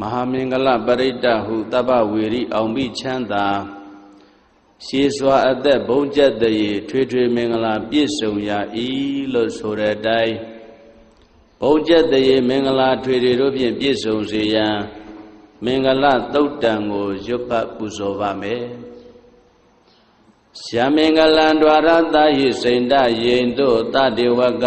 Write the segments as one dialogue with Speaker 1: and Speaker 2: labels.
Speaker 1: မဟာမင်္ဂလပရိတ္တဟုတပ္ပဝေရိအောင်ပြီးချမ်းသာရှေးစွာအသက်ဘုံကျက်တည်းထွေထွေမင်္ဂလာပြည့်စုံရာဤလို့ဆိုတဲ့အတိုင်းဘုံကျက်တည်းမင်္ဂလာထွေထွေတို့ဖြင့်ပြည့်စုံစေရန်မင်္ဂလသုတ်တံကိုရွတ်ပတ်ပူဇော်ပါမယ်ရှာမင်္ဂလံ द्वार တာဟိစိန္ဒယိန်တို့တတေဝက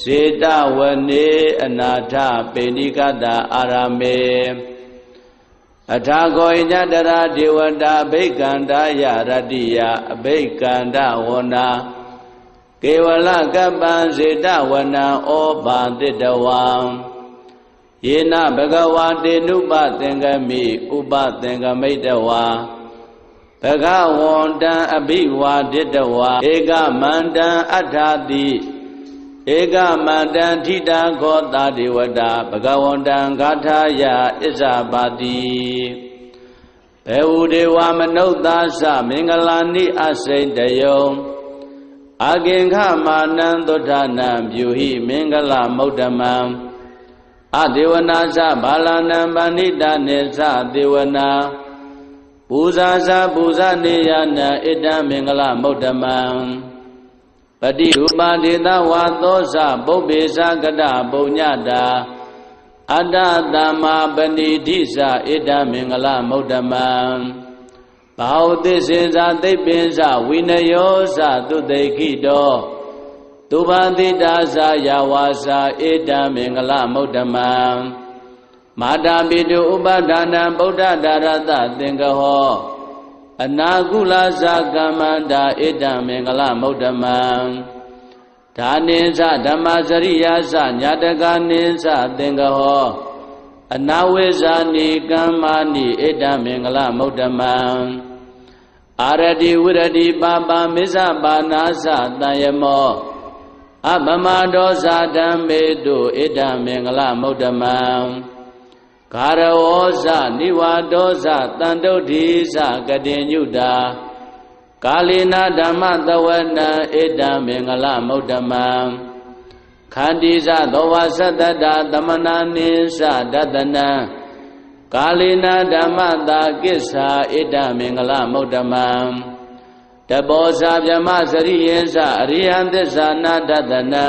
Speaker 1: စေတဝနေအနာထပေဏိကတာအာရမေအထာဂောညတရာဒေဝတာအဘိကန္တာယရတ္တိယအဘိကန္တဝနာကေဝလကပ္ပံစေတဝနံဩဘာတိတဝံယေနဘဂဝါတေနုပသင်္ကမိဥပသင်္ကမိတဝါဘဂဝန္တံအဘိဝါဒိတဝါဧကမန္တံအထာတိ ဧကမန္တံထိတာခောတာဒေဝတာဘဂဝန္တံဂါထာယဣဇာပါတိဘေဝဒေဝမနုဿာသမင်္ဂလာနိအစိန်တယုံအာကင်္ခမာနံသုဒ္ဓနာပြုဟိမင်္ဂလမௌတမံအဒေဝနာသဘာလနံပဏိတနေသဒေဝနာပူဇာဇာပူဇာနေယနာဣတံမင်္ဂလမௌတမံ ပတိရူပဒေသဝါသောဇပုပ္ပေဇကတပုံညတာအတ္တတမ္မာပဏိတိဇဣတံမင်္ဂလမௌတမံဘာဝသစ္စေဇသိပ္ပင်ဇဝိနယောဇသုတေခိတောသူဘာတိတာဇယာဝါဇဣတံမင်္ဂလမௌတမံမာတာပိတုဥပဒါနံဗုဒ္ဓဒါရတသင်္ကဟော အနာကုလဇကမ္မန္တာဣတံမင်္ဂလမௌတမံဒါနိသဓမ္မစရိယာသညာတကနိသသင်္ကဟောအနာဝိဇာနိကမ္မာနိဣတံမင်္ဂလမௌတမံအာရတိဝရတိပါပမစ္ဆပါနာသတန်ယမောအပမဒောဇာဓမ္မေတုဣတံမင်္ဂလမௌတမံ ဂါရဝောဇနိဝါဒောဇတန်တုဋ္ဌိဇကတိညုတာကာလိနာဓမ္မသဝနံဣတံမင်္ဂလမௌတမံခန္တီဇသောဝသတ္တတာသမနာနိသဒတနံကာလိနာဓမ္မတာကိစ္ဆာဣတံမင်္ဂလမௌတမံတဘောဇာဗျမစရိယေဇအရိယံသစ္စာနာဒတနံ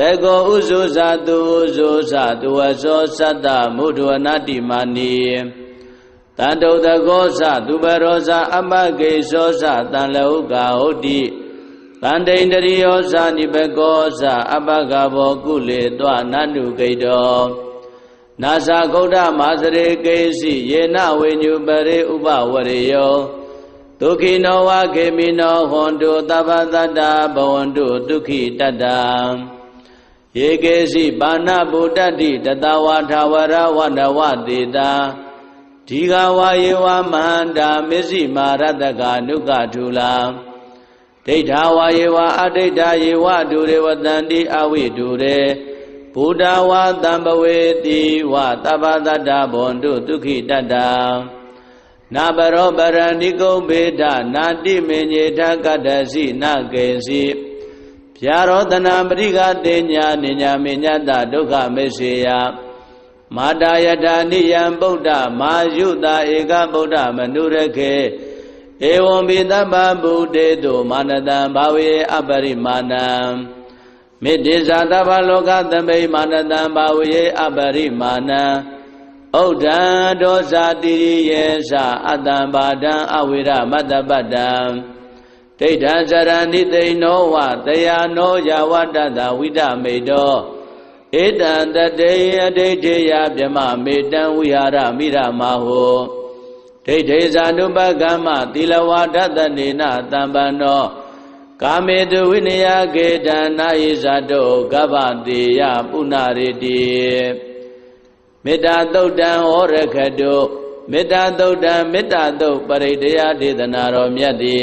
Speaker 1: တေကောဥဇုဇာတုဥဇုဇာတုဝဇောသတ္တမုဒ္ဒဝနာတိမာနီတန္တုတကောဇသူပရောဇအပကေဇောဇတန်လဟုကာဟုတ်တိတန္တိန္တရိယောဇနိဘကောဇအပကဘောကုလေတောနန္တုဂိတောနာဇာဂௌဒမာစရေကေစီယေနဝိညုပရိဥပဝရေယောဒုခိနောဝခေမိနောဟွန်တုသဗ္ဗတတ္တဘဝန္တုဒုက္ခိတတ္တ ယေကေစီပါဏဗုဒ္ဓတိတတဝါထာဝရဝန္တဝတေတာဒီဃဝါယေဝမန္တာမစ္စည်းမာရတကနုကထူလာဒိဋ္ဌာဝါယေဝအဒိဋ္ဌာယေဝဒုရေဝတန္တိအဝိဒုရေဘုဒ္ဓဝါတံပဝေတိဝသဗ္ဗတတ္တဘွန်တုဒုက္ခိတတ္တနာဘရောပရဏိကုံဘေဒနာတိမေညေထကတ္တစီနကေစီ ဗျာရောတနာပရိကတေညာနိညာမေညတဒုက္ခမေစေယမာတာယတာနိယံဗုဒ္ဓမာယုတာဧကဗုဒ္ဓမနုရခေဧဝံဘိတပ္ပဗုဒေတုမာနတံဘာဝေအပရိမာဏံမေတ္တိဇာတဗ္ဗလောကသမိမာနတံဘာဝေအပရိမာဏံဩဒံဒောဇာတိရိယေသအတံဘာဒံအဝိရမတ္တပတ္တံ ဒိဋ္ဌံဇရဏိသိနောဝတယာနောယဝတ္တတဝိဒမေတောဧတံတတေယဒိဋ္ဌိယဗြမမေတံဝိဟာရမိရမဟောဒိဋ္ဌိဇာနုပကမ္မသီလဝါဒတနေနတံပန္နောကာမေတုဝိနယကေတနာယိဇာတောကဗ္ဗတေယပုဏ္ဏရေတိမေတ္တာသုတ်တံဟောရခတုမေတ္တာသုတ်တံမေတ္တာသုတ်ပရိတယဒေသနာတော်မြတ်သည်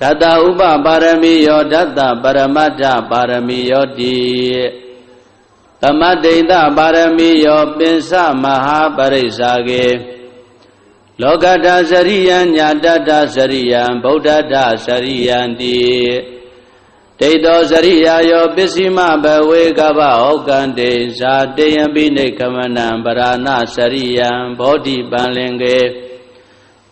Speaker 1: ဓတ္တဥပပါရမီယောဓတ္တပရမတ္ထပါရမီယောတိသမတ္တိတပါရမီယောပင်စမဟာပရိစ္ဆာကေလောကတာစရိယံညာတတစရိယံဗုဒ္ဓတစရိယံတိဒိဋ္ဌောစရိယာယောပစ္စည်းမဘဝေကဗဟောကံတေဇာတေယံပိနေကမနံပရဏစရိယံဘောဓိပန်လင်ကေ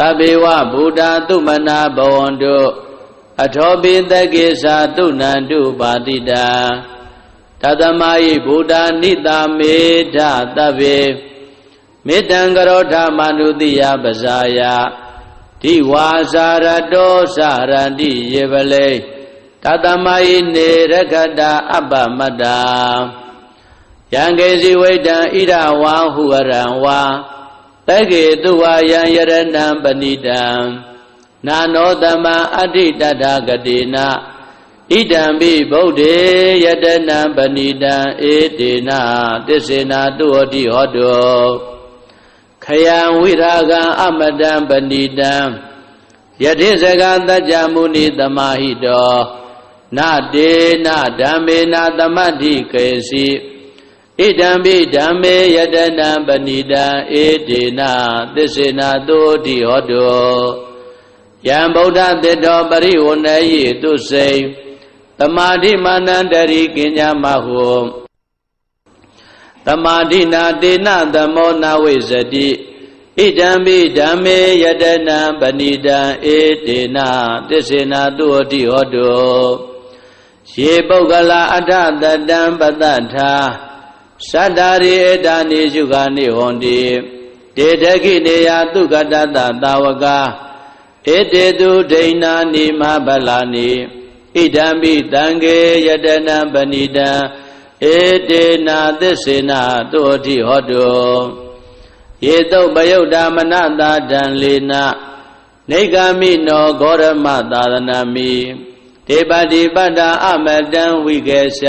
Speaker 1: တဘေဝဗုဒ္ဓသုမနာဘဝန္တုအထောပိတကေသာတုဏန္တုပါတိတာတသမယိဗုဒ္ဓနိတာမေဓတဗေမေတံကရောဓမနုတိယပဇာယတိဝါစာရတောစာရတိယေပလေတသမယိနေရခတာအပ္ပမတ္တာယံကေစီဝိတံဣရဝါဟုရံဝါ တတက္ကေတုဝါယံယရဏံပဏိတံနာနောတမံအဋ္ဌိတတဂတိနာဣဒံပိဗုဒ္ဓေယတနံပဏိတံဧတေနတစ္ဆေနာတုဟတိဟောတောခယံဝိရာဂံအမတံပဏိတံယတိစကတัจ jা မုနိသမာဟိတောနတေနဓမ္မေနသမတ္ထိကေစီ ဣဒံပိဓမ္မေယတနံပဏိတံဧတေနသစ္စေနာတုတိဟောတောယံဗုဒ္ဓတေတောပရိဝဏယေတုစိံတမာတိမာနန္တရိကင်ညာမဟုတမာတိနာတေနသမောနာဝိဇတိဣဒံပိဓမ္မေယတနံပဏိတံဧတေနသစ္စေနာတုတိဟောတုယေပုဂ္ဂလာအထတတံပတ္တထာ သတ္တာရိဧတာနိရှုခာနိဟွန်တိတေတခိနေယသုကတတသာဝကာဧတေတုဒိဏာနိမဗလာနိဣဒံပိတံကေယတနံပဏိတံဧတေနာသစ္စေနာတုအထိဟောတုယေတုပယုတ်တာမနတာတံလေနနေဂမိနောဂောရမသာသနာမိဒေပတိပတ္တာအမတံဝိကေရှ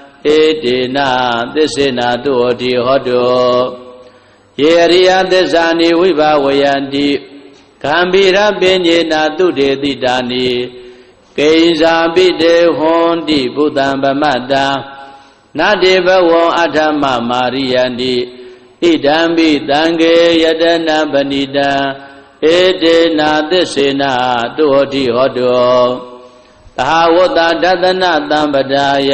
Speaker 1: ဧတေနသစ္စေနာတုဟောတိဟောတောယေရိယသစ္စာနိဝိဘဝယန္တိကံဗိရပင်ညေနာတုတေတိတာနိကိဉ္စာပိတေဟွန်တိဘုဒ္ဓံဗမတ္တာနတေဘဝံအထမမာရိယန္တိဣဒံပိတံကေယတနာပဏိတံဧတေနာသစ္စေနာတုဟောတိဟောတောသဟာဝတ္တဒသနတံပဒါယ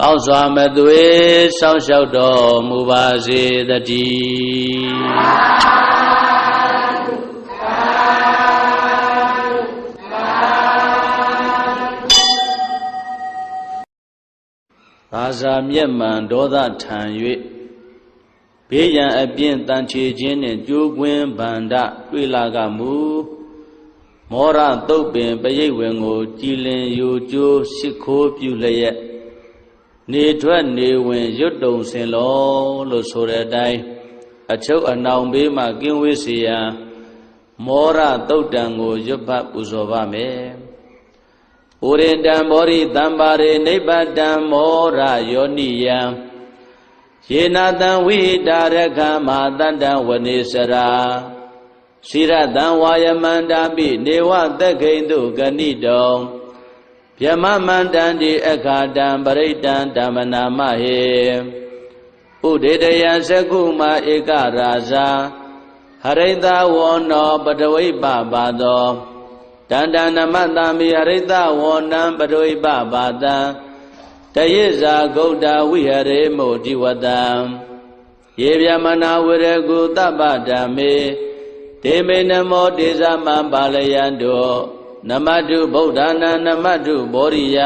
Speaker 1: ကောင်းစွာမသွေစောင့်ရှောက်တော်မူပါစေတည်းသာဇာမျက်မှန်ဒေါသထံ၍ဘေးရန်အပြင်းတန်ချေခြင်းနှင့်ကြိုးကွင်းဗန္ဒတွေ့လာကမူမောရတုတ်ပင်ပရိတ်ဝင်ကို ကြည်လင်ယူကျိုးရှိခိုးပြုလျက် နေထွက်နေဝင်ရွတ်တုံစင်လောလို့ဆိုတဲ့အတိုင်းအချုပ်အနောင်ဘေးမှကင်းဝေးစေရန်မောရတုတ်တံကိုရွတ်ပတ်ပူဇော်ပါမယ်။ဥရိတံမောရိတံပါရိနိဗ္ဗတံမောရယောနိယံယေနတံဝိတာရခမတတ္တဝနေစရာစိရတံဝါယမန္တာပိနေဝသက်ခိန်တုဂဏိတော ဗျမမန္တံတိအခါတံပရိတံဓမ္မနာမဟေဥဒေတယသကုမဧကရာဇာဟရိတဝောနောပတဝိပပါသောတန္တနမတံမိဟရိတဝောနံပတဝိပပါတံတယိဇာဂௌတဝိဟရေမုတိဝတံယေဗျမနာဝရကုတပ္ပဓမ္မေဒေမေနမောတေဇမံပါလယံတော နမတုဗုဒ္ဓနာနမတုဘောရိယ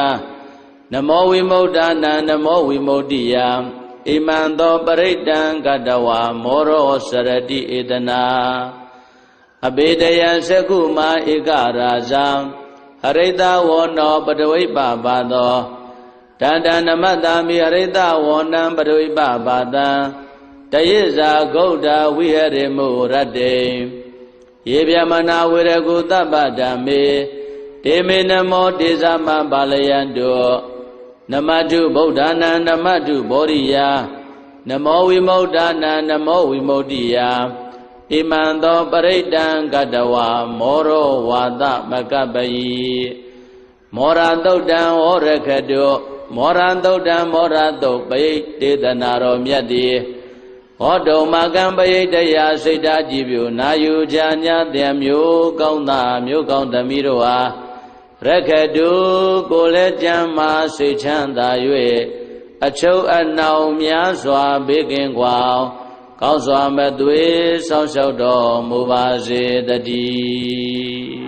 Speaker 1: နမောဝိမု ക്ത နာနမောဝိမု ക്തി ယဣမံသောပရိတံကတဝါမောရောစရတိဧတနာအဘေတယံသကုမာဧကရာဇံဟရိတဝောနောပတဝိပပါသောတန္တနမတ္တာမိဟရိတဝောနံပတဝိပပါတံတယိဇာဂௌဒဝိဟရိမုရတ္တေ ယေဗျမနာဝေရကုတပ္ပဓမ္မေတေမေနမောတေဇမံပါလယံတောနမတုဗုဒ္ဓနာနမတုဘောရိယနမောဝိမု ക്ത နာနမောဝိမု ക്തി ယဣမံသောပရိတံကတဝါမောရောဝါသမကပယိမောရတုတ်တံဟောရခတုမောရတုတ်တံမောရတုတ်ပိတေသနာတော်မြတ်တိ ဟောတုံမကံပယိတယစိတ်ဓာကြည်ပြူနာယူချာညာတဲ့မျိုးကောင်းသားမျိုးကောင်းသမီးတို့ဟာရခတုကိုလည်းကြမ်းမာစိတ်ချမ်းသာ၍အချုပ်အနှောင်များစွာဘေးကင်းကွာကောင်းစွာမသွေးဆောင်းလျှောက်တော်မူပါစေတည်း